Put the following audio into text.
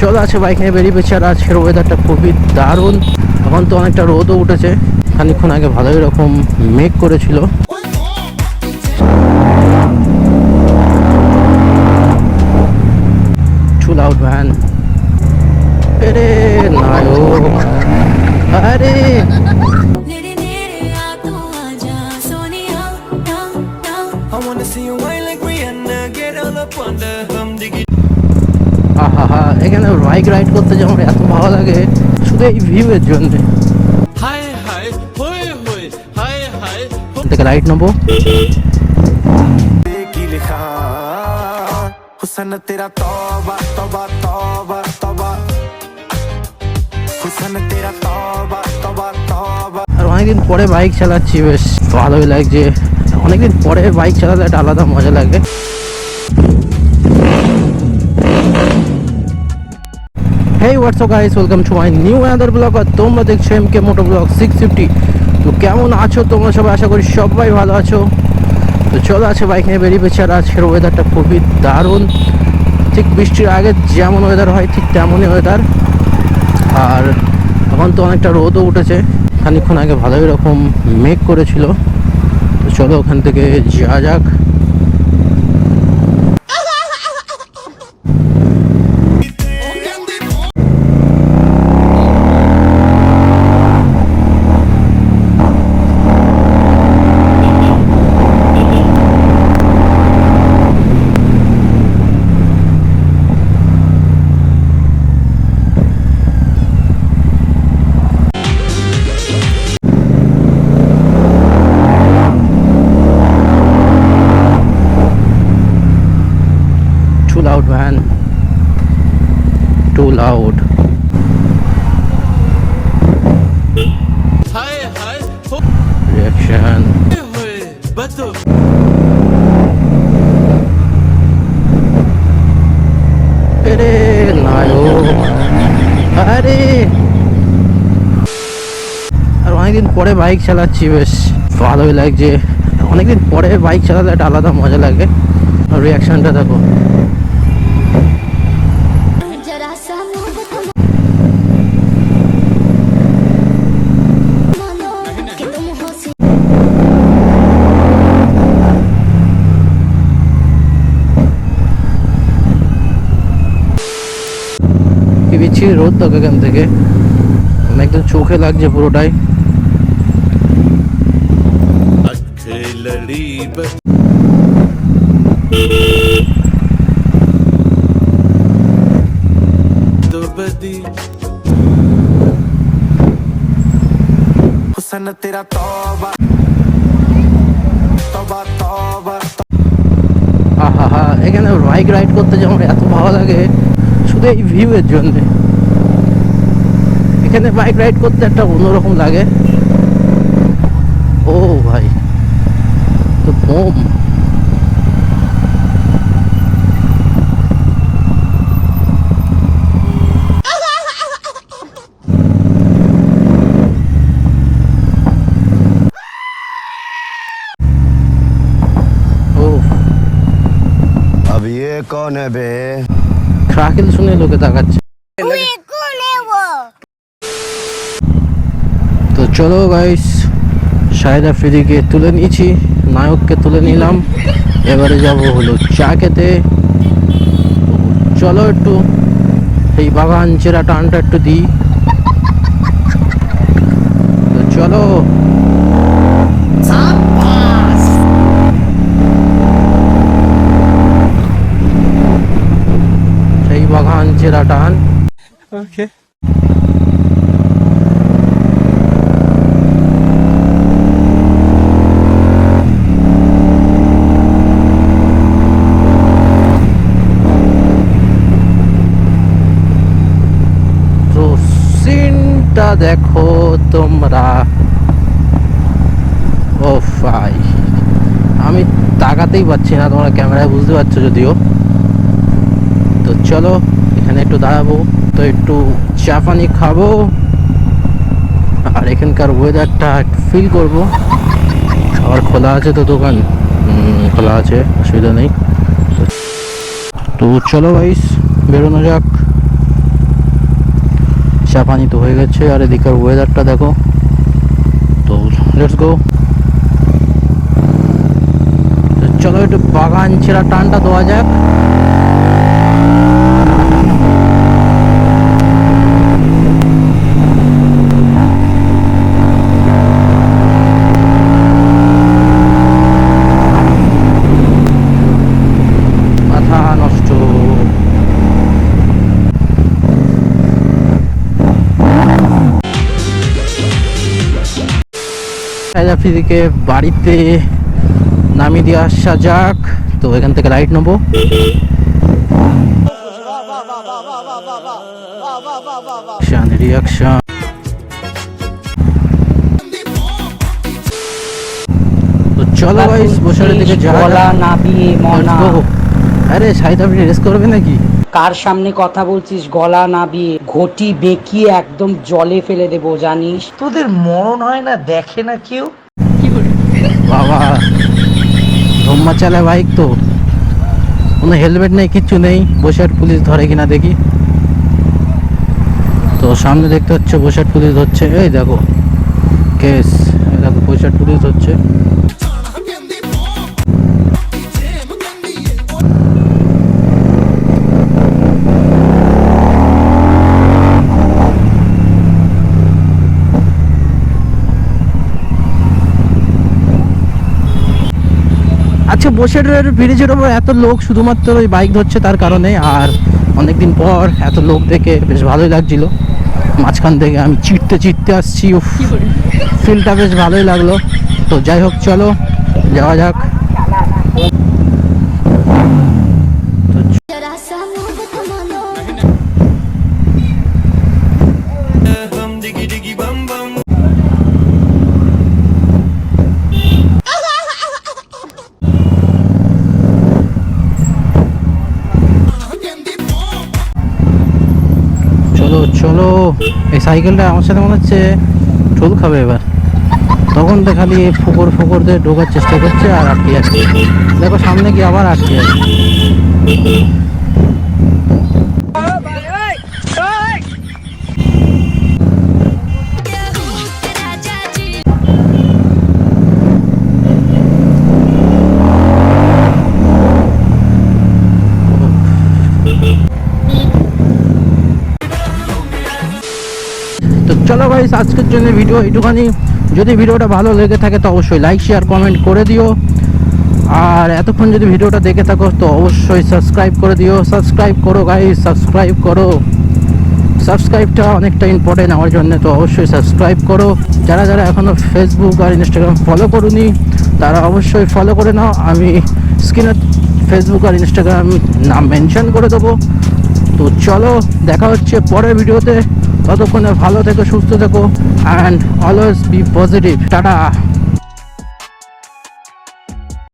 চলো আছে বাইক নিয়ে বেরিয়ে পেছি আর আজকের ওয়েদারটা খুবই দারুণ। এখন তো অনেকটা রোদও উঠেছে। খানিক্ষণ আগে ভালোই রকম মেঘ করেছিল। চুল আউট ভ্যান আরে। আরে see you আহা এখানে বাইক রাইড করতে যে আমার এত ভালো লাগে শুধু এই ভিউয়ের জন্য। থেকে রাইড নেব। হুসন তেরা তবা তবা তবা তবা হুসন তেরা তবা তবা তবা আর অনেকদিন পরে বাইক চালাচ্ছি বেশ ভালোই লাগছে। অনেকদিন পরে বাইক চালাতে একটা আলাদা মজা লাগে। Hey what's up guys welcome to my new another vlog আর তোমরা দেখছ M K moto vlog six fifty তো কেমন আছো তোমরা সবাই? আশা করি সবাই ভালো আছো। তো চলো আছে বাইক নিয়ে বেরিয়ে পেয়েছি আর আজকের ওয়েদারটা খুবই দারুণ। ঠিক বৃষ্টির আগে যেমন ওয়েদার হয়, ঠিক তেমনই ওয়েদার আর এখন তো অনেকটা রোদও উঠেছে। খানিকক্ষণ আগে ভালোই রকম মেঘ করেছিল। তো চলো ওখান থেকে যাওয়া যাক। Bato. আরে আরে। অনেকদিন পরে বাইক চালাচ্ছি, বেশ ভালোই লাগছে। অনেকদিন পরে বাইক চালালে একটা আলাদা মজা লাগে। আর রিয়াকশনটা দেখো। কি বিচ্ছিরি রোদ তো এখান থেকে মানে একদম চোখে লাগছে পুরোটাই अखे लड़ी बस तो बदी हुसन तेरा तौबा तौबा तौबा আহা এখানে বাইক রাইড করতে যে আমার এত ভালো লাগে শুধু এই ভিউয়ের জন্য এখানে বাইক রাইড করতে একটা অন্যরকম লাগে ও ভাই তো বোম ও अब ये कौन है बे ট্রাকেল শুনে লোকে তাকাচ্ছে। তো চলো গাইস শাহেদ আফ্রিদিকে তুলে নিয়েছি, নায়ককে তুলে নিলাম। এবারে যাব হলো চা খেতে। চলো একটু এই বাগান চেরা টানটা একটু দিই। তো চলো। বাগান টান Okay. সিনটা দেখো তোমরা। ও ভাই আমি তাকাতেই পাচ্ছি না তোমরা ক্যামেরায় বুঝতে পারছ যদিও। তো চলো, এখানে একটু দাঁড়াবো। তো একটু চা পানি খাব। আর এখানকার ওয়েদারটা ফিল করব। আবার খোলা আছে তো দোকান? খোলা আছে, অসুবিধা নেই। তো চলো ভাইস বেরোনো যাক। চা পানি তো হয়ে গেছে, আর এদিকের ওয়েদারটা দেখো। তো লেটস গো চলো একটু বাগান ছেঁড়া টানটা দেওয়া যাক। ফিদিকে বাড়িতে নামিয়ে দিয়ে আসা যাক। তো এখান থেকে রাইট নেব। রিয়াকশন তো চলো বসারের দিকে যাওয়া মনা। Go. আরে সাইদ আপনি রেস করবে নাকি? কার সামনে কথা বলছিস? গলা নাবিয়ে ঘটি বেঁকিয়ে একদম জলে ফেলে দেবো জানিস? তোদের মরণ হয় না দেখে না কেউ? বাবা ধম্মা চালায় বাইক তো। কোনো হেলমেট নেই কিচ্ছু নেই। বসের পুলিশ ধরে কিনা দেখি। তো সামনে দেখতে হচ্ছে বসের পুলিশ ধরছে। এই দেখো কেস। দেখো বসের পুলিশ ধরছে। আচ্ছা বসের ব্রিজের ওপর এত লোক শুধুমাত্র ওই বাইক ধরছে তার কারণে আর অনেকদিন পর এত লোক দেখে বেশ ভালোই লাগছিল। মাঝখান থেকে আমি চিটতে চিটতে আসছি ফিলটা বেশ ভালোই লাগল। তো যাই হোক চলো যাওয়া যাক। সাইকেলটা আমার সাথে মনে হচ্ছে ঠোল খাবে এবার। তখন তো খালি ফুকর ফোকর দিয়ে ঢোকার চেষ্টা করছে আর আটকে যাচ্ছে। দেখো সামনে কি আবার আটকে যাচ্ছে। চলো গাইস আজকের জন্য ভিডিও এইটুখানি। যদি ভিডিওটা ভালো লেগে থাকে, তো অবশ্যই লাইক শেয়ার কমেন্ট করে দিও। আর এতক্ষণ যদি ভিডিওটা দেখে থাকো, তো অবশ্যই সাবস্ক্রাইব করে দিও। সাবস্ক্রাইব করো গাইস সাবস্ক্রাইব করো। সাবস্ক্রাইবটা অনেকটা ইম্পর্টেন্ট আমার জন্য, তো অবশ্যই সাবস্ক্রাইব করো। যারা যারা এখনও ফেসবুক আর ইনস্টাগ্রাম ফলো করুনি, তারা অবশ্যই ফলো করে নাও। আমি স্ক্রিনে ফেসবুক আর ইনস্টাগ্রাম নাম মেনশন করে দেবো। তো চলো, দেখা হচ্ছে পরের ভিডিওতে। ততক্ষণে ভালো থেকো সুস্থ থেকো and always be positive tata.